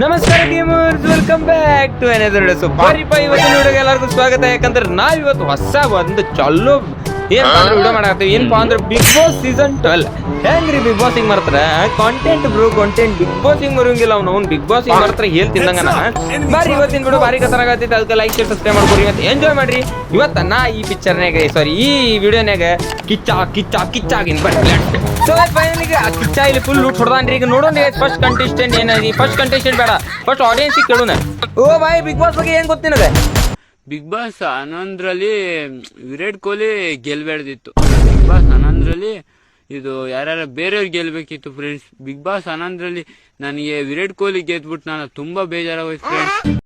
ನಮಸ್ಕಾರ gamers welcome back to another so ಬಾರಿ ಪಾ ಇವತ್ತಿನ ಹುಡುಗ ಎಲ್ಲರಿಗೂ ಸ್ವಾಗತ. ಯಾಕಂದ್ರೆ ನಾವು ಇವತ್ತು ಹೊಸ ಒಂದು ಚಲೋ ಏನ್ ಅಂದ್ರೆ ವಿಡಿಯೋ ಮಾಡಾಕತ್ತೀವಿ? ಏನಪ್ಪಾ ಅಂದ್ರೆ ಬಿಗ್ ಬಾಸ್ ಸೀಸನ್ ಟ್ವೆಲ್ ಹೆಂಗ್ರಿ ಬಿಗ್ ಬಾಸ್ ಹಿಂಗ್ ಮಾಡ್ತಾರ? Content bro content Bigg Boss ಹಿಂಗ್ ಬರೋಂಗಿಲ್ಲ ಅವ್ನು. ಅವ್ನು ಬಿಗ್ ಬಾಸ್ ಹಿಂಗ್ ಮಾಡ್ತಾರ ಹೇಳ್ ಬಾರಿ ಇವತ್ತಿನ ಬಿಡು ಬಾರಿ ಕಸರ ಆಗತ್ತೈತೆ ಅದಕ್ಕೆ ಲೈಕ್ ಶೇರ್ ಸಬ್ಸ್ಕ್ರೈಬ್ ಮಾಡ್ಕೊರಿ ಇವತ್ತು. ಎಂಜಾಯ್ ಮಾಡ್ರಿ. ಇವತ್ತ ನಾ ಈ ಪಿಕ್ಚರ್ನಾಗ ಸಾರಿ ಈ ವಿಡಿಯೋನಾಗ ಕಿಚ್ಚ ಕಿಚ್ಚ ಕಿಚ್ಚಾಗಿನ್ ಬರ್ರಿ. ಸೊ ಫೈನಲಿ ಕಿಚ್ಚ ಇಲ್ಲಿ ಫುಲ್ ಲೂಟ್ ಹೊಡ್ದಾನ್ರಿ. ಈಗ ನೋಡೋಣ ಫಸ್ಟ್ ಕಂಟೆಸ್ಟೆಂಟ್ ಏನಾಗಿ ಫಸ್ಟ್ ಕಂಟೆಸ್ಟೆಂಟ್ ಬೇಡ. ಫಸ್ಟ್ ಆಡಿಯನ್ಸ್ ಕೇಳೋಣ. ಓ ಬಾಯ್ ಬಿಗ್ ಬಾಸ್ ಬಗ್ಗೆ ಏನ್ ಗೊತ್ತಿನದೆ ಬಿಗ್ ಬಾಸ್ ಹನ್ನೊಂದರಲ್ಲಿ ವಿರಾಟ್ ಕೊಹ್ಲಿ ಗೆಲ್ಬೇಡ್ದಿತ್ತು ಬಿಗ್ ಬಾಸ್ ಹನ್ನೊಂದರಲ್ಲಿ ಇದು ಯಾರ್ಯಾರ ಬೇರೆಯವ್ರು ಗೆಲ್ಬೇಕಿತ್ತು ಫ್ರೆಂಡ್ಸ್ ಬಿಗ್ ಬಾಸ್ ಹನ್ನೊಂದರಲ್ಲಿ ನನಗೆ ವಿರಾಟ್ ಕೊಹ್ಲಿ ಗೆದ್ಬಿಟ್ಟು ನಾನು ತುಂಬಾ ಬೇಜಾರಾಗೋಯ್ತು ಫ್ರೆಂಡ್ಸ್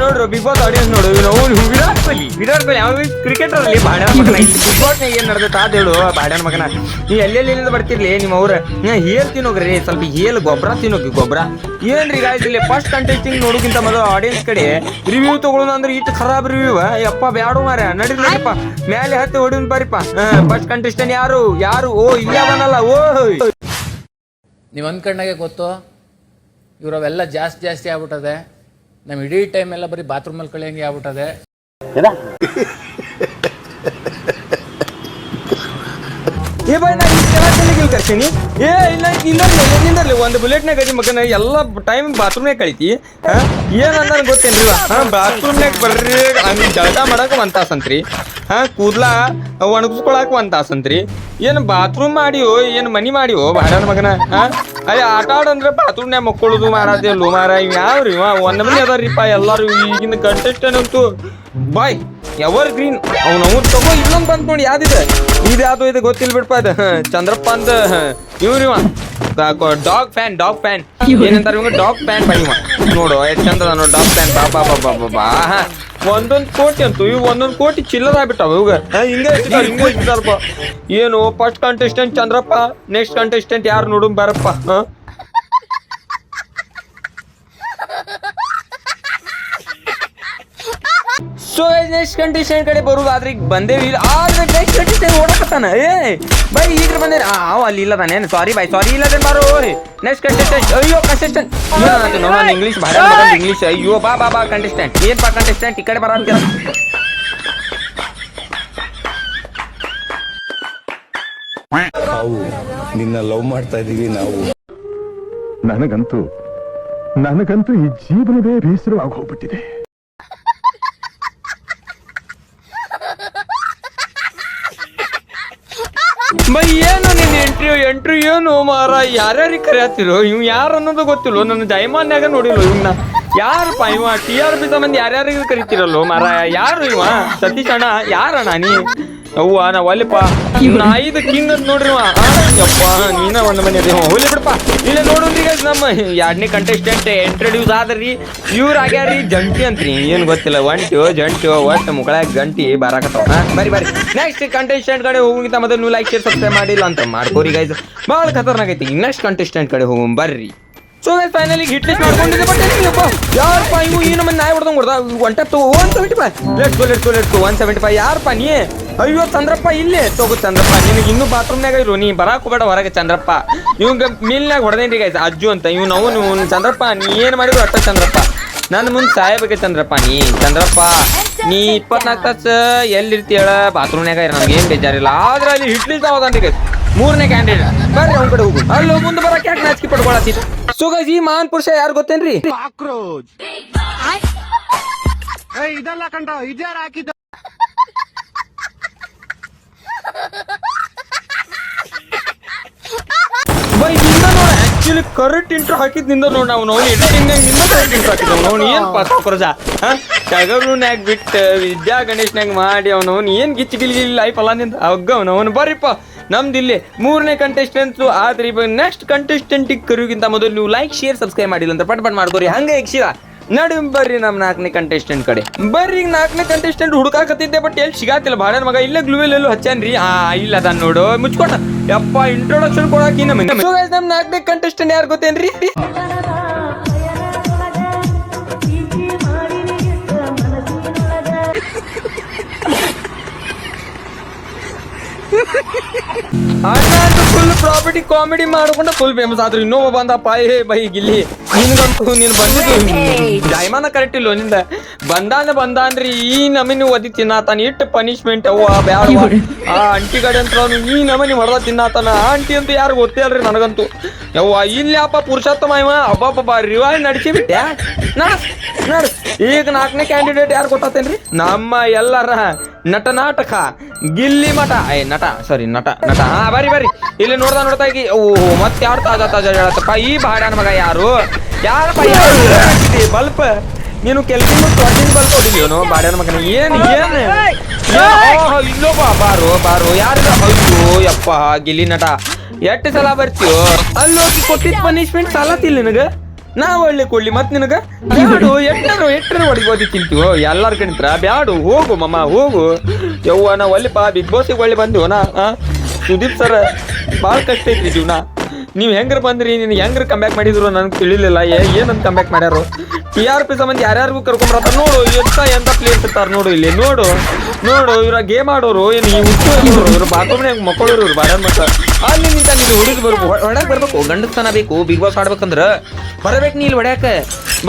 ನೋಡ್ರು ನೋಡ್ರು ಬಿಗ್ ಬಾಸ್ ಆಡಿಯನ್ಸ್ ನೋಡು ಇವ್ನು ಅವ್ನು ವಿರಾಟ್ ಕೊಹ್ಲಿ. ವಿರಾಟ್ ಕೊಹ್ಲಿ ಯಾವ ಕ್ರಿಕೆಟರ್ ಅಲ್ಲಿ ಬಾಡ್ಯಾನ ಮಗನ. ಬಿಗ್ ಬಾಸ್ ಏನ್ ನಡೆದೈತೆ ಅದ್ ಹೇಳು ಬಾಡ್ಯಾನ ಮಗನ. ನೀವು ಎಲ್ಲೆಲ್ಲಿಂದ ಬರ್ತಿರ್ಲಿ ನಿಮ್ಮ ಅವ್ರ ಹೇರ್ ತಿನ್ನೋಗ್ರಿ ಸ್ವಲ್ಪ ಹೇಲ್ ಗೊಬ್ಬರ ತಿನ್ನೋಗಿ ಗೊಬ್ಬರ ಏನ್ರಿ ಗಾಯ್ಸ್ ಇಲ್ಲಿ ಫಸ್ಟ್ ಕಂಟೆಸ್ಟಿಂಗ್ ನೋಡೋಕ್ಕಿಂತ ಮೊದಲು ಆಡಿಯನ್ಸ್ ಕಡೆ ರಿವ್ಯೂ ತಗೊಳ್ಳೋಣ ಅಂದ್ರೆ ಇಷ್ಟು ಖರಾಬ್ ರಿವ್ಯೂ ಯಪ್ಪ ಬ್ಯಾಡು ಮಾರ ನಡಿ ನಡಿಪ್ಪ ಮೇಲೆ ಹತ್ತಿ ಹೊಡಿನ್ ಬರಿಪ್ಪ ಫಸ್ಟ್ ಕಂಟೆಸ್ಟೆಂಟ್ ಯಾರು? ಯಾರು? ಓ ಇಲ್ಲ ಓ ನೀವು ಅನ್ಕಂಡಾಗೆ ಗೊತ್ತು ಇವರವೆಲ್ಲ ಜಾಸ್ತಿ ಜಾಸ್ತಿ ಆಗ್ಬಿಟ್ಟದೆ. ನಮ್ಮ ಇಡೀ ಟೈಮ್ ಎಲ್ಲ ಬರೀ ಬಾತ್ರೂಮಲ್ಲಿ ಕಳಿಯಂಗೆ ಆಗ್ಬಿಟ್ಟದೆ. ಏ ಬಾಯ್ ನಾ ಈ ಕೆಳಗೆ ಕರ್ತೀನಿ ಏ ಇಲ್ಲ ಇಲ್ಲ ನಿಂದರ್ಲಿ ಒಂದು ಬುಲೆಟ್ನಾಗ ಗಡಿ ಮಗನ ಎಲ್ಲ ಟೈಮ್ ಬಾತ್ರೂಮ್ನಾಗ ಕಳಿತಿ. ಏನಂದ್ರೆ ಗೊತ್ತೇನ್ರಿ ಹಾ ಬಾತ್ರೂಮ್ನಾಗ ಬರ್ರಿ ಹಂಗ ಜಳಕ ಮಾಡಕ್ ಒಂದ್ ಸಂತ್ರಿ ಅಂತ್ರಿ ಹಾ, ಕೂದ್ಲ? ಒಣಗಿಸ್ಕೊಳಕ್ ಒಂದ್ ತಾಸಂತ್ರಿ ಏನ್ ಬಾತ್ರೂಮ್ ಮಾಡಿಯೋ, ಏನ್ ಮನಿ ಮಾಡಿಯೋ, ಬಾಡನ ಮಗನ, ಹಾ? ಅಯ್ಯ, ಆಟ ಆಡಂದ್ರೆ ಬಾತ್ರೂಮ್ನ್ಯಾಗ ಮಕ್ಕಳುದು ಮಾರಾದೇಲು ಮಾರ ಇವ್ ಯಾವ್ರಿ ಒಂದ್ ಮನಿ ಅದಾರಿಪ್ಪ ಎಲ್ಲಾರು ಈಗಿನ ಕಂಟೆಸ್ಟೆಂಟ್ ಅಂತೂ. ಬಾಯ್ ಎವರ್ ಗ್ರೀನ್ ಅವ್ನ ಅವ್ನು ತಗೋ, ಇನ್ನೊಂದ್ ಬಂದ್ ನೋಡಿ ಯಾವ್ದಿದೆ ಇದು? ಯಾವ್ದು ಇದು ಗೊತ್ತಿಲ್ ಬಿಡಪ್ಪ ಇದ್ ಚಂದ್ರಪ್ಪ ಅಂತ ಇವ್ರಿವ ಡಾಗ್ ಫ್ಯಾನ್ ಡಾಗ್ ಫ್ಯಾನ್ ಏನಂತಾರ ಡಾಗ್ ಫ್ಯಾನ್ ಬಾ ಇವ. ನೋಡು ಎಷ್ಟು ಚಂದ ನೋಡು ಡಾಗ್ ಫ್ಯಾನ್ ಬಾ ಬಾ ಬಾ ಬಾ ಬಾ ಬಾ, ಹಾ. ಒಂದೊಂದ್ ಕೋಟಿ ಅಂತೂ ಇವು ಒಂದೊಂದ್ ಕೋಟಿ ಚಿಲ್ಲರ್ ಆಗ್ಬಿಟ್ಟಾವ ಇವಾಗ ಹಿಂಗೆ ಇಟ್ಟಿದಾರ ಹಿಂಗೆ ಇಟ್ಟಿದಾರಪ್ಪ ಏನು first contestant Chandrappa next contestant ಯಾರು ನೋಡು ಬರಪ್ಪ ಹಾ? ಸೊ ನೆಕ್ಸ್ಟ್ ಕಂಡೀಷನ್ ಕಡೆ ಬರುದಾದ್ರೆ ಈಗ ಬಂದೇವಿ ಇಲ್ಲ. ಆದ್ರೆ ನೆಕ್ಸ್ಟ್ ಕಂಡೀಷನ್ ಓಡಕತ್ತಾನ ಏ ಬೈ ಈಗ ಬಂದೆ ಅವ ಅಲ್ಲಿ ಇಲ್ಲ ತಾನೇನು ಸಾರಿ ಬೈ ಸಾರಿ ಇಲ್ಲ ಬಾರೋ ರೀ ನೆಕ್ಸ್ಟ್ ಕಂಟೆಸ್ಟೆಂಟ್ ಅಯ್ಯೋ ಕಂಟೆಸ್ಟೆಂಟ್ ನಾನು ಇಂಗ್ಲೀಷ್ ಭಾಳ ಇಂಗ್ಲೀಷ್ ಅಯ್ಯೋ ಬಾ ಬಾ ಬಾ ಕಂಟೆಸ್ಟೆಂಟ್ ಏನ್ ಬಾ ಕಂಟೆಸ್ಟೆಂಟ್ ಈ ಕಡೆ ಬರ ಅಂತೀರ ನಾವು ನಿನ್ನ ಲವ್ ಮಾಡ್ತಾ ಇದೀವಿ ನಾವು. ನನಗಂತೂ ನನಗಂತೂ ಈ ಜೀವನವೇ ಬೇಸರವಾಗಿ ಹೋಗ್ಬಿಟ್ಟಿದೆ. ಬೈ ಏನು ನಿನ್ನ ಎಂಟ್ರಿ ಎಂಟ್ರಿ ಏನು ಮಾರ ಯಾರ್ಯಾರಿಗೆ ಕರೆಯತ್ತಿರೋ? ಇವ್ ಯಾರು ಅನ್ನೋದು ಗೊತ್ತಿಲ್ಲ ನನ್ನ ಜೈಮಾನ್ಯಾಗ ನೋಡಿಲ್ಲ ಇವ್ನ? ಯಾರಪ್ಪ ಇವ? ಟಿ ಆರ್ ಪಿ ಸಂಬಂಧ ಯಾರ್ಯಾರಿಗೆ ಕರಿತಿರಲ್ಲೋ ಮಾರ ಯಾರು ಇವ? ಸತೀಶ್ ಅಣ್ಣ, ಯಾರಣ್ಣ ನೀ? ಅವ್ವ ನಾ ಒಲ್ಲಿಪ್ಪ ಐದು ಕಿಂಗ್ ಅಂತ ನೋಡ್ರಿ ಯಪ್ಪ ನೀನ ಒಂದ್ ಮನೆ ಅದೇ. ಹೋಗ್ಲಿ ಬಿಡಪ್ಪ. ಇಲ್ಲ ನೋಡ್ರಿ guys, ನಮ್ಮ ಎರಡನೇ ಕಂಟೆಸ್ಟೆಂಟ್ ಇಂಟ್ರೊಡ್ಯೂಸ್ ಆದ್ರಿ. ಇವ್ರ ಆಗ್ಯಾರಿ ಜಂಟಿ ಅಂತ್ರಿ. ಏನ್ ಗೊತ್ತಿಲ್ಲ ಒಂಟು ಜಂಟು ಒಟ್ಟು ಮುಖಳ ಗಂಟಿ ಬಾರಾಕತ್ತಾವ. ಬರಿ ಬರಿ ನೆಕ್ಸ್ಟ್ ಕಂಟೆಸ್ಟೆಂಟ್ ಕಡೆ ಹೋಗಿಂತ ಮೊದಲು ನೀವು ಲೈಕ್ ಶೇರ್ ಸಬ್ಸ್ಕ್ರೈಬ್ ಮಾಡಿಲ್ಲ ಅಂತ ಮಾಡ್ಕೋರಿ ಗೈಸ್ ಭಾಳ ಖತರ್ನಾಕ್ ಐತಿ. ನೆಕ್ಸ್ಟ್ ಕಂಟೆಸ್ಟೆಂಟ್ ಕಡೆ ಹೋಗೋಣ ಬರ್ರಿ. So guys finally hit list ಮಾಡ್ಕೊಂಡಿದ್ದೆ ಬಟ್ ಏನಿಲ್ಲಪ್ಪ ಯಾರಪ್ಪ ಇವು? ಈ ನಮ್ಮ ನಾಯಿ ಹೊಡೆದಂಗ್ ಹೊಡೆದ. One tough one seventy five let's go let's go let's go one seventy five ಯಾರಪ್ಪ ನೀ? ಅಯ್ಯೋ, ಚಂದ್ರಪ್ಪ ಇಲ್ಲೇ. ತಗೋ, ಚಂದ್ರಪ್ಪ. ನಿನಗೆ ಇನ್ನೂ ಬಾತ್ರೂಮ್ನಾಗ ಇರು ನೀ ಬರಾಕ್ ಹೋಗ್ಬೇಡ ಹೊರಗೆ, ಚಂದ್ರಪ್ಪ. ಇವಂಗ ಮೀಲ್ನಾಗ ಹೊಡೆದೇನ್ರಿ ಗೈಸ್ ಅಜ್ಜು ಅಂತ. ಇವ್ ನಾವು ನೀವು ಚಂದ್ರಪ್ಪ, ನೀ ಏನು ಮಾಡಿದ್ರು ಅಟ್ಟ ಚಂದ್ರಪ್ಪ. ನನ್ನ ಮುಂದೆ ಸಾಯಬೇಕೆ ಚಂದ್ರಪ್ಪ ನೀ. ಚಂದ್ರಪ್ಪ, ನೀ ಇಪ್ಪತ್ನಾಲ್ಕು ತಾಸು ಎಲ್ಲಿರ್ತೀಯ ಹೇಳ ಇರ ನಮ್ಗೆ ಏನು ಬೇಜಾರಿಲ್ಲ. ಆದ್ರೆ ಅಲ್ಲಿ ಹಿಟ್ಲಿ ತಾವದನ್ರಿ ಗೈಸ್ ಮೂರನೇ ಕ್ಯಾಂಡಿಡೇಟ್ ಬರ್ರಿ ಅವ್ನ ಕಡೆ ಹೋಗು. ಅಲ್ಲಿ, ಮುಂದೆ ಬರಕ್ಕೆ ಯಾಕೆ ನಾಚಿಕೆ ಪಡ್ಕೊಳತಿ ಸೊ ಗೈಸ್ ಈ ಮಹಾನ್ ಪುರುಷ ಯಾರು ಗೊತ್ತೇನ್ರಿ? ಬೈ ನಿಂದ ನೋಡಿ ಆಕ್ಚುಲಿ ಕರೆಕ್ಟ್ ಇಂಟ್ರೋ ಹಾಕಿದ್ನಿಂದ ನೋಡ ನಾವು ನೋಡಿ ಎಡಿಟಿಂಗ್ನಿಂದ ಕರೆಕ್ಟ್ ಇಂಟ್ರೋ ಹಾಕಿದ್ ಅವ್ನು ಏನ್ ಪಾಸ್ ಕೊರಜ ಟಗರುನ್ಯಾಗ ಬಿಟ್ಟು ವಿದ್ಯಾ ಗಣೇಶ್ನಾಗ ಮಾಡಿ ಅವನು ಏನ್ ಗಿಚ್ಚಿ ಗಿಲಿ ಲೈಫ್ ಅಲ್ಲ ನಿಂದ? ಅಗ್ಗ ಅವನು ಅವನು ಬರ್ರಿಪ್ಪ. ನಮ್ದು ಇಲ್ಲಿ ಮೂರನೇ ಕಂಟೆಸ್ಟೆಂಟ್ಸು ಆದ್ರೆ ಇವಾಗ ನೆಕ್ಸ್ಟ್ ಕಂಟೆಸ್ಟೆಂಟಿಗೆ ಕರಿಯೋಕ್ಕಿಂತ ಮೊದಲು ನೀವು ಲೈಕ್ ಶೇರ್ ಸಬ್ಸ್ಕ್ರೈಬ್ ಮಾಡಿಲ್ಲ ಅಂತ ಪಟ್ ಪಟ್ ಮಾಡ್ಕೋರಿ. ಹಂಗೆ ಯಕ್ಷಿರ. ನಡು ಬರ್ರಿ ನಮ್ಮ ನಾಲ್ಕನೇ ಕಂಟೆಸ್ಟೆಂಟ್ ಕಡೆ. ಬರ್ರಿ ನಾಲ್ಕನೇ ಕಂಟೆಸ್ಟೆಂಟ್ ಹುಡುಕಾಕತ್ತಿದ್ದೆ ಬಟ್ ಎಲ್ಲಿ ಸಿಗಾತಿಲ್ಲ. ಭಾಳ ಮಗ ಇಲ್ಲೇ ಗ್ಲೂವೆಲ್ ಹಚ್ಚಾನ್ರಿ. ಆ, ಇಲ್ಲ ಅದ ನೋಡು. ಮುಚ್ಕೊಟ ಯಪ್ಪ ಇಂಟ್ರೊಡಕ್ಷನ್ ಕೊಡಾಕಿ ನಮ್ಮ ನಾಲ್ಕನೇ ಕಂಟೆಸ್ಟೆಂಟ್ ಯಾರು ಗೊತ್ತೇನ್ರಿ? ಫುಲ್ ಪ್ರಾಪರ್ಟಿ ಕಾಮಿಡಿ ಮಾಡ್ಕೊಂಡು ಫುಲ್ ಫೇಮಸ್ ಆದ್ರು ಇನ್ನೊಬ್ಬ ಬಂದಪ್ಪ ಏ ಬೈ ಗಿಲ್ಲಿ. ನಿನ್ಗಂತೂ ನೀನು ಬಂದಿದ್ದು ಜಾಯಮಾನ ಕರೆಕ್ಟ್ ಇಲ್ಲ ನಿಂದ? ಬಂದಾನ ಬಂದ ಅಂದ್ರಿ ಈ ನಮನಿ ಒದಿ ತಿನ್ನಾತಾನ ಇಟ್ಟು ಪನಿಷ್ಮೆಂಟ್ ಅವ್ವ ಬ್ಯಾಡ ಆ ಅಂಟಿ ಕಡೆ ಅಂತ ಈ ನಮನಿ ಹೊಡೆದ ತಿನ್ನಾತಾನ. ಆ ಆಂಟಿ ಅಂತೂ ಯಾರು ಗೊತ್ತೇ ಅಲ್ರಿ ನನಗಂತೂ. ಯವ್ವ ಇಲ್ಲಿ ಅಪ್ಪ ಪುರುಷೋತ್ತಮ ಇವ. ಅಬ್ಬಬ್ಬ ರಿವಾಯ್ ನಡೆಸಿ ಬಿಟ್ಟೆ. ಈಗ ನಾಲ್ಕನೇ ಕ್ಯಾಂಡಿಡೇಟ್ ಯಾರು ಗೊತ್ತಾತೇನ್ರಿ? ನಮ್ಮ ಎಲ್ಲರ ನಟ ನಾಟಕ ಗಿಲ್ಲಿ ಮಠ. ಏ ನಟ ಸಾರಿ ನಟ ನಟ. ಹಾ ಬರಿ ಬರಿ ಇಲ್ಲಿ ನೋಡ್ತಾ ನೋಡ್ತಾ ಈಗ ಓ ಮತ್ತೆ ಯಾರು ತಾಜಾ ತಾಜಾ ಹೇಳತ್ತಪ್ಪ? ಈ ಬಾಡ್ಯಾನ ಮಗ ಯಾರು? ಯಾರಪ್ಪ ಯಾರು ಬಲ್ಪ್ ನೀನು ಕೆಲ್ಸಿ ತೊಟ್ಟಿನ ಬಲ್ಪ್ ಹೊಡಿಲಿಯೋನು ಬಾಡ್ಯಾನ ಮಗನ. ಏನ್ ಏನ್? ಇಲ್ಲೋ ಬಾರೋ ಬಾರೋ. ಯಾರಿದ ಅಯ್ಯೋ ಯಪ್ಪ ಗಿಲ್ಲಿ ನಟ. ಎಷ್ಟು ಸಲ ಬರ್ತೀಯೋ? ಅಲ್ಲಿ ಹೋಗಿ ಕೊಟ್ಟಿದ್ ಪನಿಷ್ಮೆಂಟ್ ಸಾಲತ್ತಿಲ್ಲ ನಿನಗ? ನಾ ಒಳ್ಳೆ ಕೊಡ್ಲಿ, ಮತ್ತೆ ನಿನಗ? ಬ್ಯಾಡು ಎಟ್ಟರು ಎಟ್ಟರು ಹೊಡಿಬೋದಿ ತಿಂತೀವೋ, ಎಲ್ಲಾರ ಕಣಿತ್ರ? ಬ್ಯಾಡು, ಹೋಗು ಮಮ್ಮ ಹೋಗು. ಯವ್ವ ನಾ ಪಾ, ಬಿಗ್ ಬಾಸಿಗೆ ಒಳ್ಳೆ ಬಂದಿವ ನಾ ಸುದೀಪ್ ಸರ್ ಭಾಳ ಕಷ್ಟ ಐತ್ರಿ ಜೀವನ. ನೀವು ಹೆಂಗ್ರ ಬಂದ್ರಿ, ನೀನು ಹೆಂಗ್ರ ಕಮ್ಬ್ಯಾಕ್ ಮಾಡಿದ್ರು ನನಗೆ ತಿಳಿಲಿಲ್ಲ ಏನಂತ ಕಮ್ಬ್ಯಾಕ್ ಮಾಡ್ಯಾರು? ಟಿ ಆರ್ ಪಿ ಸಂಬಂಧ ಯಾರ್ಯಾರಿಗೂ ಕರ್ಕೊಂಬರತ್ತ ನೋಡು, ಎಂತ ಎಂತ ಪ್ಲೇಸ್ ಇರ್ತಾರ ನೋಡು ಇಲ್ಲಿ, ನೋಡು. ನೋಡು, ಇವ್ರ ಗೇಮ್ ಆಡೋರು, ಏನು ಈ ಹುಟ್ಟು ಇವ್ರು ಬಾತ್ರೂಮ್ನಾಗ ಮಕ್ಕಳು ಇವ್ರು ಬಾಡ್ಯಾನ ಮಕ್ಕ ಅಲ್ಲಿ ನಿಂತ ನೀನು ಹುಡುಗಿ ಬರ್ಬೇಕು. ಹೊಡ್ಯಾಕ್ ಬರ್ಬೇಕು. ಗಂಡಸ್ತನ ಬೇಕು. ಬಿಗ್ ಬಾಸ್ ಆಡ್ಬೇಕಂದ್ರ ಬರಬೇಕು ನೀ ಇಲ್ಲಿ ಹೊಡ್ಯಾಕ.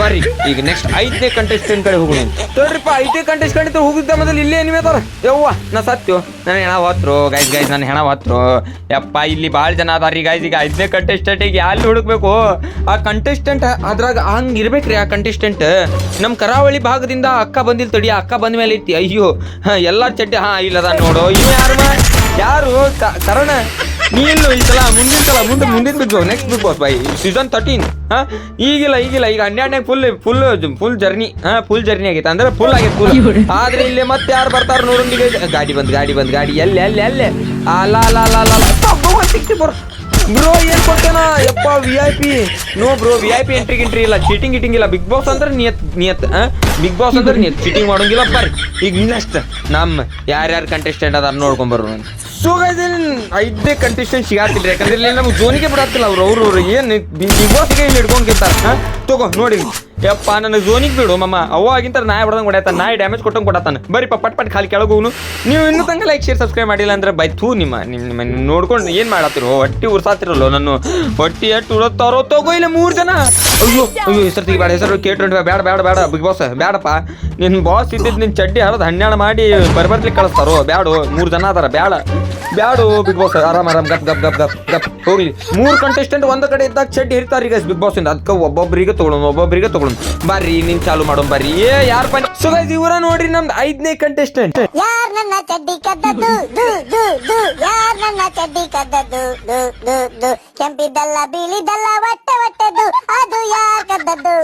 ಬರ್ರಿ ಈಗ ನೆಕ್ಸ್ಟ್ ಐದನೇ ಕಂಟೆಸ್ಟೆಂಟ್ ಕಡೆ ಹೋಗೋಣ ತೋರಿಪ್ಪ ಐದನೇ ಕಂಟೆಸ್ಟೆಂಟ್ ಹೋಗಿದ್ದ ಮೊದಲು ಇಲ್ಲೇ ಏನಿವೆ ಅದಾರ ಯವ್ವ, ನಾ ಸತ್ಯು. ನನ್ನ ಹೆಣ ಹೋತ್ರು. ಗೈಸ್ ಗೈಸ್ ನನ್ನ ಹೆಣ ಹೊತ್ರು. ಯಪ್ಪ, ಇಲ್ಲಿ ಭಾಳ ಜನ ಅದಾರ ಗೈಸ್ ಈಗ ಐದನೇ ಕಂಟೆಸ್ಟೆಂಟಿಗೆ ಎಲ್ಲಿ ಹುಡುಕ್ಬೇಕು? ಆ ಕಂಟೆಸ್ಟೆಂಟ್ ಅದ್ರಾಗ ಹಂಗೆ ಇರ್ಬೇಕ್ರಿ ಆ ಕಂಟೆಸ್ಟೆಂಟ್ ನಮ್ಮ ಕರಾವಳಿ ಭಾಗದಿಂದ ಅಕ್ಕ ಬಂದಿಲ್ಲ ತಡಿ. ಅಕ್ಕ ಬಂದ ಮೇಲೆ ಐತಿ ಅಯ್ಯೋ ಎಲ್ಲ ಚಡ್ಡಿ ಹಾ, ಇಲ್ಲದ ನೋಡು. ಇನ್ನು ಯಾರು? ಯಾರು ಕರಣ. ನೀ ಇಲ್ಲು ಈ ಸಲ ಮುಂದಿನ ಸಲ ಮುಂದೆ ಮುಂದಿನ big boss next big bye. Season thirteen ಹಾ? ಈಗಿಲ್ಲ ಈಗಿಲ್ಲ, ಈಗ ಹನ್ನೆರಡನೇ ಫುಲ್ ಫುಲ್ ಫುಲ್ ಜರ್ನಿ ಹಾ? ಫುಲ್ ಜರ್ನಿ ಆಗೈತೆ. ಅಂದ್ರೆ ಫುಲ್ ಆಗೈತೆ ಫುಲ್ ಆದ್ರೆ ಇಲ್ಲಿ ಮತ್ತೆ ಯಾರು ಬರ್ತಾರ ನೋಡೋಣಿಗೆ ಗಾಡಿ ಬಂದ್ ಗಾಡಿ ಬಂದ್, ಗಾಡಿ. ಎಲ್ಲಿ ಎಲ್ಲಿ ಎಲ್ಲಿ? ಅಲ್ಲ ಅಲ್ಲ ಸಿಕ್ತಿ ಬರೋ ಏನ್ ಕೊಡ್ತಾನ? ಯಪ್ಪ V I P no bro V I P entry ಗಿಂಟ್ರಿ ಇಲ್ಲ. ಚೀಟಿಂಗ್ ಗಿಟಿಂಗ್ ಇಲ್ಲ. ಬಿಗ್ ಬಾಸ್ ಅಂದ್ರೆ ನಿಯತ್ ನಿಯತ್ ಬಿಗ್ ಬಾಸ್ ಅಂದ್ರೆ ನಿಯತ್. ಚೀಟಿಂಗ್ ಮಾಡೋಂಗಿಲ್ಲ, ಬರ್ರಿ. ಈಗ ನೆಕ್ಸ್ಟ್ ನಮ್ಮ ಯಾರ್ಯಾರು ಕಂಟೆಸ್ಟೆಂಟ್ ಅದಾರ ನೋಡ್ಕೊಂಡ್ ಬರ್ರು ಸೊ ಐದೇ ಕಂಟೆಸ್ಟೆಂಟ್ ಸಿಗಾತಿಲ್ಲ ಯಾಕಂದ್ರೆ ಇಲ್ಲಿ ನಮ್ಗೆ ಜೋನಿಗೆ ಬಿಡತ್ತಿಲ್ಲ ಅವ್ರು ಅವ್ರು ಏನು ಬಿಗ್ ಬಾಸ್ಗೆ ಇಲ್ಲಿ ಹಿಡ್ಕೊಂಡ್ಕಿರ್ತಾರ ಹಾ ತಗೋ, ನೋಡಿ. ಯಪ್ಪ ನನಗೆ ಜೋನಿಗೆ ಬಿಡು ಮಮ್ಮ ಅವ್ವ ಆಗಿಂತ ನಾಯಿ ಹೊಡೆದಂಗೆ ಹೊಡ್ಯಾತಾನ. ನಾಯಿ ಡ್ಯಾಮೇಜ್ ಕೊಟ್ಟಂಗೆ ಕೊಡತಾನ. ಬರೀ ಪಟ್ ಪಟ್ ಖಾಲಿ ಕೆಳಗೆ ಹೋಗ್ನು. ನೀವು ಇನ್ನೂ ತಂಗ ಲೈಕ್ ಶೇರ್ ಸಬ್ಸ್ಕ್ರೈಬ್ ಮಾಡಿಲ್ಲ ಅಂದ್ರೆ ಬೈ ಥೂ ನಿಮ್ಮ ನಿಮ್ಮ ನೋಡ್ಕೊಂಡು ಏನು ಮಾಡತ್ತಿರೋ? ಹೊಟ್ಟಿ ಉರ್ಸಾತಿರಲ್ಲೋ ನಾನು ಹೊಟ್ಟಿ ಎಷ್ಟು ಉಡತ್ತಾರೋ ತಗೋ ಇಲ್ಲ ಮೂರು ಜನ. ಅಯ್ಯೋ ಅಯ್ಯೋ, ಹೆಸರು ತೆಗಿಬೇಡ, ಹೆಸರು ಕೆ ಬೇಡ ಬೇಡ ಬೇಡ ಬಿಗ್ ಬಾಸ್ ಬೇಡಪ್ಪ ನಿನ್ನ ಬಾಸ್ ಇದ್ದಿದ್ದು ನಿನ್ನ ಚಡ್ಡಿ ಹರಿದು ಹನ್ನೆರಡು ಮಾಡಿ ಬರ್ಬರ್ಲಿಕ್ಕೆ ಕಳಿಸ್ತಾರೋ? ಬ್ಯಾಡು, ಮೂರು ಜನ ಅದಾರ, ಬ್ಯಾಡ. ಬ್ಯಾಡು ಬಿಗ್ ಬಾಸ್ ಆರಾಮ್ ಆರಾಮ್ ಗಪ್ ಗಪ್ ಗಪ್ ಗಪ್ ಗಪ್. ಹೋಗ್ಲಿ. ಮೂರು ಕಂಟೆಸ್ಟೆಂಟ್ ಒಂದ ಕಡೆ ಇದ್ದಾಗ ಚಡ್ಡಿ ಹಿರ್ತಾರ ಈಗ ಬಿಗ್ ಬಾಸ್ ಇಂದ ಅದಕ್ಕೆ ಒಬ್ಬೊಬ್ಬರಿಗೆ ತಗೊಳ್ಳೋಣ ಒಬ್ಬೊಬ್ಬರಿಗೆ ತಗೊಳ್ಳೋಣ. ಬರ್ರಿ ನಿನ್ ಚಾಲು ಮಾಡೋಣ ಬರ್ರಿ. ಏ ಯಾರ ಪಂಚ ಸೊ ಗೈಸ್ ಇವರ ನೋಡ್ರಿ ನಮ್ದು ಐದನೇ ಕಂಟೆಸ್ಟೆಂಟ್ ಯಾರ್ ನನ್ನ ಚಡ್ಡಿ ಕದ್ದದ್ದು? ದು ದು ದು. ಯಾರ್ ನನ್ನ ಚಡ್ಡಿ ಕದ್ದದ್ದು? ದು ದು ದು. ಕೆಂಪಿದ್ದಲ್ಲ ಬಿಳಿದಲ್ಲ ಹೊಟ್ಟೆ ಹೊಟ್ಟೆದು ಅದು ಯಾರ್ ಕದ್ದದ್ದು?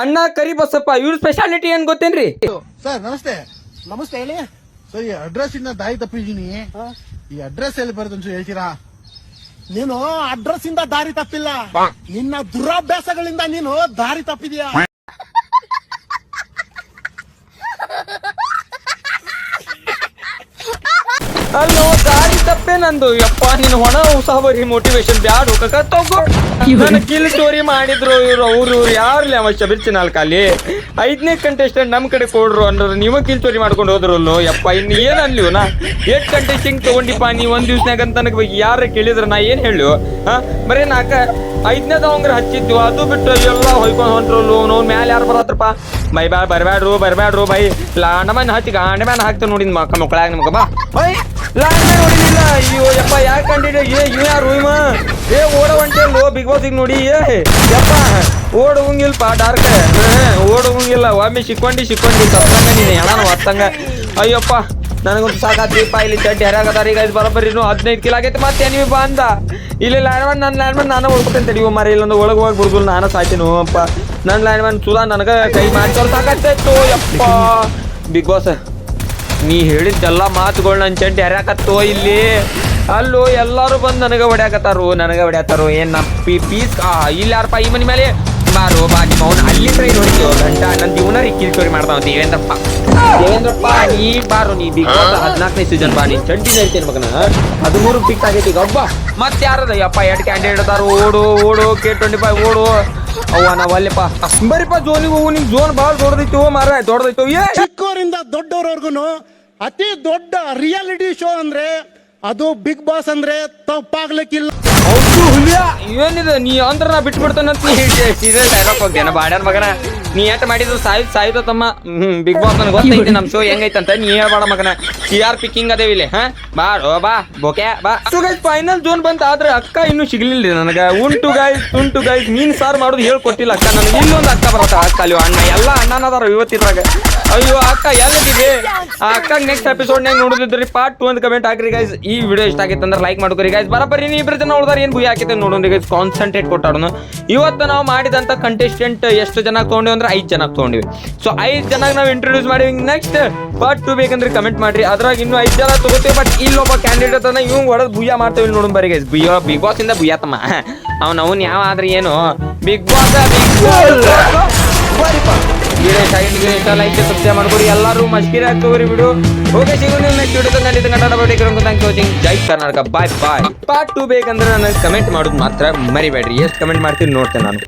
ಅಣ್ಣ ಕರಿ ಬಸಪ್ಪ ಇವ್ರ ಸ್ಪೆಷಾಲಿಟಿ ಏನ್ ಗೊತ್ತೇನ್ರಿ? ಸರ್ ನಮಸ್ತೆ. ನಮಸ್ತೆ ಹೇಳಿ. ಸರ್ ಈ ಅಡ್ರೆಸ್ ಇಂದ ದಾರಿ ತಪ್ಪಿದೀನಿ ಈ ಅಡ್ರೆಸ್ ಎಲ್ಲಿ ಬರುತ್ತೆ ಅಂತ ಹೇಳ್ತೀರಾ? ನೀನು ಅಡ್ರೆಸ್ ಇಂದ ದಾರಿ ತಪ್ಪಿಲ್ಲ. ನಿನ್ನ ದುರಾಭ್ಯಾಸಗಳಿಂದ ನೀನು ದಾರಿ ತಪ್ಪಿದ್ಯಾ? ಅಲ್ಲೋ ದಾರಿ ತಪ್ಪೇ ನಂದು. ಯಪ್ಪ ನಿನ್ ಹೊಣ ಉಸಾಬರಿ ಮೋಟಿವೇಶನ್ ಬ್ಯಾಡು ಕಕ್ಕ ತಗೋ. ನನ್ನ ಕಿಲ್ ಸ್ಟೋರಿ ಮಾಡಿದ್ರು ಇವ್ರು ಅವ್ರು ಇವ್ರು ಯಾರ್ಲಿ ಅವ ಶಬಿರ್ಚಿ ನಾಲ್ಕಲ್ಲಿ ಐದನೇ ಕಂಟೆಸ್ಟೆಂಟ್ ನಮ್ಮ ಕಡೆ ಕೊಡ್ರು ಅಂದ್ರೆ ನೀವು ಕಿಲ್ಚೋರಿ ಮಾಡ್ಕೊಂಡು ಹೋದ್ರಲ್ಲೋ? ಯಪ್ಪ, ಇನ್ನು ಏನು ಅನ್ಲಿವ್ ನಾ? ಎಷ್ಟು ಕಂಟೆಸ್ಟಿಂಗ್ ತಗೊಂಡಿಪ್ಪ ನೀ ಒಂದು ದಿವ್ಸನಾಗ ಅಂತ ನನಗೆ ಯಾರ ಕೇಳಿದ್ರೆ ನಾ ಏನು ಹೇಳು? ಹಾಂ? ಬರೇ ನಾಕ ಐದನೇ ತಗೊಂಡ್ರೆ ಹಚ್ಚಿದ್ದು, ಅದು ಬಿಟ್ಟು ಎಲ್ಲ ಹೊಯ್ಕೊಂಡು ಹೊಂಟ್ರಲ್ಲು? ನೋಡ್ ಮ್ಯಾಲೆ ಯಾರು ಬರತ್ರಪ್ಪ ಬೈ ಬಾ ಬರಬೇಡ್ರು ಬರಬೇಡ್ರು ಬೈ. ಲಾಂಡಮನ್ ಹಚ್ಚಿ ಗಾಂಡಮನ್ ಹಾಕ್ತು ನೋಡಿ ಮಕ್ಕ ಮಕ್ಕಳಾಗ ನಿಮ್ಗೆ, ಬಾ. ಬೈ. ಲಾಂಡ್ ಹೊಡಿಲಿಲ್ಲ. ಅಯ್ಯೋ, ಯಪ್ಪ ಯಾಕೆ ಕಂಡಿದ್ದೆ ಏ ಇವ ಯಾರು ಇವ ಏ ಓಡ ಹೊಂಟೆಲ್ಲೋ ಬಿಗ್ ಬಾಸ್ ನೋಡಿ, ಏ, ಯಪ್ಪ. ಓಡ ಹೋಗಿಲ್ಪ ಡಾರ್ಕ್ ಓಡುವಂಗಿಲ್ಲ. ಒಮ್ಮೆ ಸಿಕ್ಕೊಂಡಿ ಸಿಕ್ಕೊಂಡಿ. ತಪ್ಪಂಗ ನೀನು ಹೆಣನ ಒತ್ತಂಗ ಅಯ್ಯಪ್ಪ, ನನಗೊಂದು ಸಾಕಾತ್ರಿಪ್ಪ ಇಲ್ಲಿ ಚಡ್ಡಿ ಹರಿಯಾಗದಾರ ಈಗ ಇದು ಬರೋಬ್ಬರಿ ಇನ್ನೂ ಹದಿನೈದು ಕಿಲೋ ಆಗೈತೆ ಮತ್ತೆ ಬಾ ಅಂದ. ಇಲ್ಲಿ ಲ್ಯಾಂಡ್ಮನ್ ನನ್ನ ಲ್ಯಾಂಡ್ಮನ್ ನಾನು ಹೋಗ್ಬಿಟ್ಟೆ ತಡಿಯೋ ಮರ, ಇಲ್ಲೊಂದು ಒಳಗೆ ಹೋಗಿ ಬಿಡುದಿಲ್ಲ ನಾನು ಸಾಯ್ತೀನಿ. ಅಪ್ಪ. ನನ್ನ ಲ್ಯಾಂಡ್ಮನ್ ಸುಧಾ, ನನಗೆ ಕೈ ಮಾಡ್ಕೊಂಡು ಸಾಕಾಗ್ತಾಯಿತ್ತು ಯಪ್ಪ. ಬಿಗ್ ಬಾಸ್ ನೀ ಹೇಳಿದ್ದೆಲ್ಲ ಮಾತುಗಳು ನನ್ನ ಚಂಡಿ ಹರ್ಯಾಕತ್ತೋ ಇಲ್ಲಿ? ಅಲ್ಲೂ, ಎಲ್ಲರೂ ಬಂದು ನನಗೆ ಹೊಡ್ಯಾಕತ್ತಾರು, ನನಗೆ ಹೊಡ್ಯಾತಾರು ಏನ್ ಪಿ, ಪೀಸ್ ಇಲ್ಲಿ ಯಾರಪ್ಪ ಈ ಮನೆ ಮೇಲೆ ಬಾರು ಬಾ, ನಿಮ್ಮ ಅಲ್ಲಿ ಟ್ರೈ ನೋಡಿದ್ಯೋ ಗಂಟ ನನ್ನ ಜೀವನ ರಿಕ್ಕಿ ಚೋರಿ ಮಾಡ್ತಾವ ದೇವೇಂದ್ರಪ್ಪ. ದೇವೇಂದ್ರಪ್ಪ, ನೀ ಬಾರು, ನೀ ಬಿಗ್ ಬಾಸ್ ಹದಿನಾಲ್ಕನೇ ಸೀಸನ್ ಬಾ ನೀ ಚಂಡಿ ಹೇಳ್ತೀನಿ ಮಗನ? ಹದಿಮೂರು ಫಿಕ್ಸ್ ಆಗೈತಿ ಈಗ ಒಬ್ಬ. ಮತ್ತೆ ಯಾರದ ಯಪ್ಪ ಎರಡು ಕ್ಯಾಂಡಿಡೇಟ್ ಅದಾರು. ಓಡು ಓಡು ಕೆ ಟ್ವೆಂಟಿ ಫೈವ್ ಓಡು. ಅವ್ವ ನಾವ್ ಅಲ್ಲಪ್ಪ. ಬರೀಪ್ಪ ಜೋನಿಗೆ ಹೋಗು ನಿಮ್ ಜೋನ್ ಭಾಳ ದೊಡ್ಡದೈತಿ ಮಾರ ದೊಡ್ಡದೈತು ಏ! ಚಿಕ್ಕವರಿಂದ ದೊಡ್ಡವರವರೆಗೂ ಅತಿ ದೊಡ್ಡ ರಿಯಾಲಿಟಿ ಶೋ ಅಂದ್ರೆ ಅದು ಬಿಗ್ ಬಾಸ್ ಅಂದ್ರೆ ತಪ್ಪಾಗ್ಲಿಕ್ಕಿಲ್ಲ. ಹೌದು ಹುಲಿಯ ಏನಿದೆ ನೀ ಅಂದ್ರ ನಾ ಬಿಟ್ಟು ಬಿಡ್ತಾನಂತ ಡೈಲಾಗ್ ಹೋಗ್ತೇನ ಬಾಡ್ಯಾರ ಮಗನ. ನೀ ಎಟ್ ಮಾಡಿದ್ರು ಸಾಯ್ ಸಾಯ್ತು ತಮ್ಮ ಬಿಗ್ ಬಾಸ್ ನನಗೆ ಗೊತ್ತೈತಿ, ನಮ್ ಶೋ ಹೆಂಗೈತಂತ. ನೀ ಹೇಳ್ಬೇಡ ಮಗನ. ಸಿ ಆರ್ ಪಿ ಕಿಂಗ್ ಅದೇವಿ ಇಲ್ಲಿ, ಹಾ? ಬಾ, ಓ, ಬಾ, ಬೊಕೆ, ಬಾ. ಸೊ ಗೈಸ್ ಫೈನಲ್ ಜೋನ್ ಬಂತ, ಆದ್ರೆ ಅಕ್ಕ ಇನ್ನೂ ಸಿಗ್ಲಿಲ್ಲ ನನಗೆ. ಉಂಟು ಗೈಸ್ ಉಂಟು ಗೈಸ್ ಮೀನ್ ಸಾರ್ ಮಾಡೋದು ಹೇಳ್ಕೊಟ್ಟಿಲ್ಲ ಅಕ್ಕ ನನಗೆ. ಇನ್ನೊಂದು ಅಕ್ಕ ಬರತ್ತ ಅಕ್ಕ ಅಲ್ಲಿ ಅಣ್ಣ. ಎಲ್ಲ ಅಣ್ಣನದಾರ ಇವತ್ತಿದ್ರಾಗ. ಅಯ್ಯೋ ಅಕ್ಕ ಎಲ್ಲಿದೆ ಆ ಅಕ್ಕ ನೆಕ್ಸ್ಟ್ ಎಪಿಸೋಡ್ ನಾಗ ನೋಡಿದ್ರಿ ಪಾರ್ಟ್ ಟು ಅಂತ ಕಮೆಂಟ್ ಹಾಕ್ರಿ ಗೈಸ್ ಈ ವಿಡಿಯೋ ಇಷ್ಟ ಆಗಿತ್ತು ಅಂದ್ರೆ ಲೈಕ್ ಮಾಡ್ಕೊರಿ ಗೈಸ್ ಬರಬರಿ ನೀ ಇಬ್ಬರು ಜನ ನೋಡಿದಾರೆ, ಏನು ಭೂಯ ಹಾಕಿದೆ ನೋಡೋಣ ಗೈಸ್ ಕಾನ್ಸಂಟ್ರೇಟ್ ಕೊಟ್ಟಾಡೋನು. ಇವತ್ತು ನಾವು ಮಾಡಿದಂಥ ಕಂಟೆಸ್ಟೆಂಟ್ ಎಷ್ಟು ಜನ ತೊಗೊಂಡಿವಿ ಅಂದ್ರೆ ಐದು ಜನ ತಗೊಂಡಿವಿ. ಸೊ ಐದು ಜನ ನಾವು ಇಂಟ್ರೊಡ್ಯೂಸ್ ಮಾಡಿವಿ. ನೆಕ್ಸ್ಟ್ ಪಾರ್ಟ್ ಟು ಬೇಕಂದ್ರೆ ಕಮೆಂಟ್ ಮಾಡ್ರಿ. ಅದ್ರಾಗ ಇನ್ನೂ ಐದು ಜನ ತಗೋತೀವಿ ಬಟ್ ಇಲ್ಲೊಬ್ಬ ಕ್ಯಾಂಡಿಡೇಟ್ ಅನ್ನ ಇವ್ ಹೊಡೆದು ಭೂಯ ಮಾಡ್ತೇವೆ ನೋಡೋಣ ಬರೀ ಗೈಸ್ ಬಿಯೋ ಬಿಗ್ ಬಾಸ್ ಇಂದ ಭೂಯ ತಮ್ಮ. ಅವ್ನು ಅವ್ನು ಯಾವ ಆದ್ರೆ ಏನು? ಬಿಗ್ ಬಾಸ್ ಬಿಗ್ ಬಾಸ್ ಬರೀಪ್ಪ ವಿಡಿಯೋ ಇಷ್ಟ ಲೈಕ್ ಸಬ್ಸ್ಕ್ರೈಬ್ ಮಾಡ್ಕೊಡಿ. ಎಲ್ಲರೂ ಮಸ್ಕಿರಿ ಹಾಕೋರಿ ಬಿಡು. ಓಕೆ ಸಿಗೋಣ ನೆಕ್ಸ್ಟ್ ವಿಡಿಯೋದಲ್ಲಿ Kannada ಬಡಿಕರಂಗ್ thank watching Jai Karnataka bye bye part two ಬೇಕಂದ್ರೆ ನನಗೆ ಕಮೆಂಟ್ ಮಾಡೋದು ಮಾತ್ರ ಮರಿಬೇಡ್ರಿ. ಎಷ್ಟು ಕಮೆಂಟ್ ಮಾಡ್ತೀನಿ, ನೋಡ್ತೇನೆ ನಾನು.